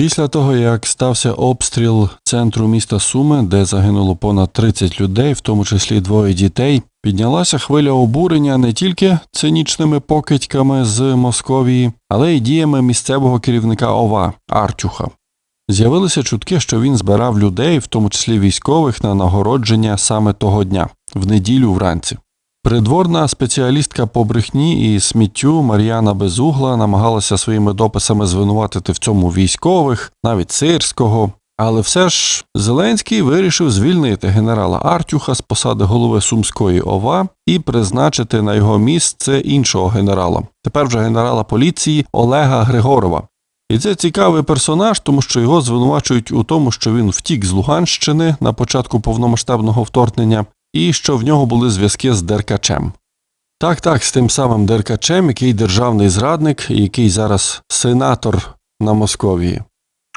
Після того, як стався обстріл центру міста Суми, де загинуло понад 30 людей, в тому числі двоє дітей, піднялася хвиля обурення не тільки цинічними покидьками з Московії, але й діями місцевого керівника ОВА Артюха. З'явилися чутки, що він збирав людей, в тому числі військових, на нагородження саме того дня, в неділю вранці. Придворна спеціалістка по брехні і сміттю Мар'яна Безугла намагалася своїми дописами звинуватити в цьому військових, навіть сирського. Але все ж Зеленський вирішив звільнити генерала Артюха з посади голови Сумської ОВА і призначити на його місце іншого генерала, тепер вже генерала поліції Олега Григорова. І це цікавий персонаж, тому що його звинувачують у тому, що він втік з Луганщини на початку повномасштабного вторгнення, і що в нього були зв'язки з Деркачем. Так, так, з тим самим Деркачем, який державний зрадник, і який зараз сенатор на Московії.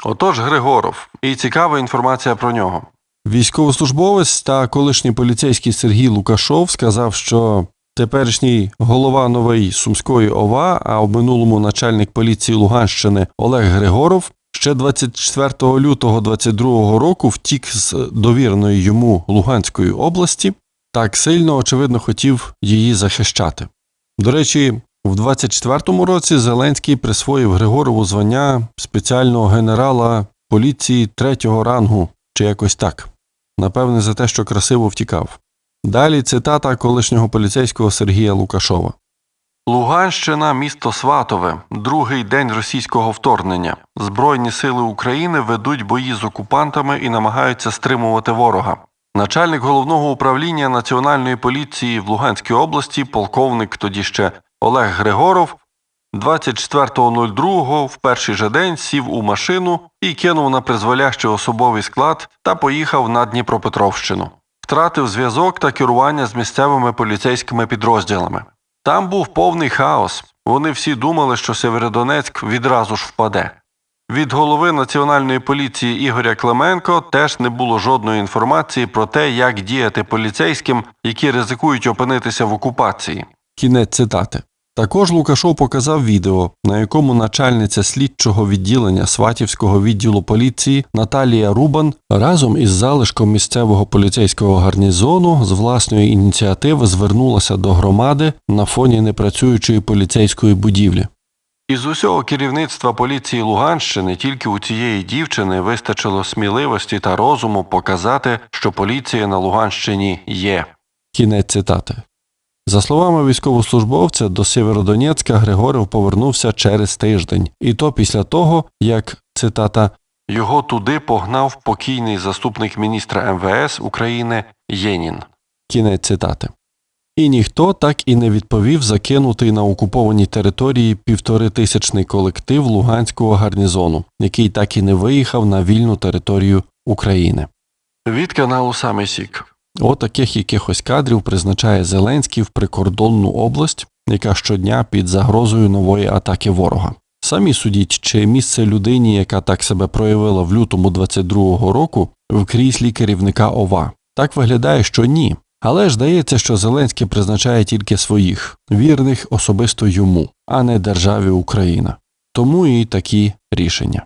Отож, Григоров, і цікава інформація про нього. Військовослужбовець та колишній поліцейський Сергій Лукашов сказав, що теперішній голова нової Сумської ОВА, а в минулому начальник поліції Луганщини Олег Григоров ще 24 лютого 22 року втік з довіреної йому Луганської області, так сильно, очевидно, хотів її захищати. До речі, в 24-му році Зеленський присвоїв Григорову звання спеціального генерала поліції третього рангу, чи якось так. Напевне, за те, що красиво втікав. Далі цитата колишнього поліцейського Сергія Лукашова. Луганщина, місто Сватове, другий день російського вторгнення. Збройні сили України ведуть бої з окупантами і намагаються стримувати ворога. Начальник головного управління Національної поліції в Луганській області, полковник тоді ще Олег Григоров, 24.02 в перший же день сів у машину і кинув на призволящий особовий склад та поїхав на Дніпропетровщину. Втратив зв'язок та керування з місцевими поліцейськими підрозділами. Там був повний хаос. Вони всі думали, що Северодонецьк відразу ж впаде. Від голови національної поліції Ігоря Клименко теж не було жодної інформації про те, як діяти поліцейським, які ризикують опинитися в окупації. Кінець цитати. Також Лукашов показав відео, на якому начальниця слідчого відділення Сватівського відділу поліції Наталія Рубан разом із залишком місцевого поліцейського гарнізону з власної ініціативи звернулася до громади на фоні непрацюючої поліцейської будівлі. Із усього керівництва поліції Луганщини тільки у цієї дівчини вистачило сміливості та розуму показати, що поліція на Луганщині є. Кінець цитати. За словами військовослужбовця, до Сєвєродонецька Григорів повернувся через тиждень, і то після того, як цитата його туди погнав покійний заступник міністра МВС України Єнін. Кінець цитати. І ніхто так і не відповів закинутий на окупованій території півторитисячний колектив Луганського гарнізону, який так і не виїхав на вільну територію України. Від каналу Саме Сік. Отаких якихось кадрів призначає Зеленський в прикордонну область, яка щодня під загрозою нової атаки ворога. Самі судіть, чи місце людині, яка так себе проявила в лютому 22-го року, в кріслі керівника ОВА. Так виглядає, що ні. Але ж здається, що Зеленський призначає тільки своїх, вірних особисто йому, а не державі Україна. Тому і такі рішення.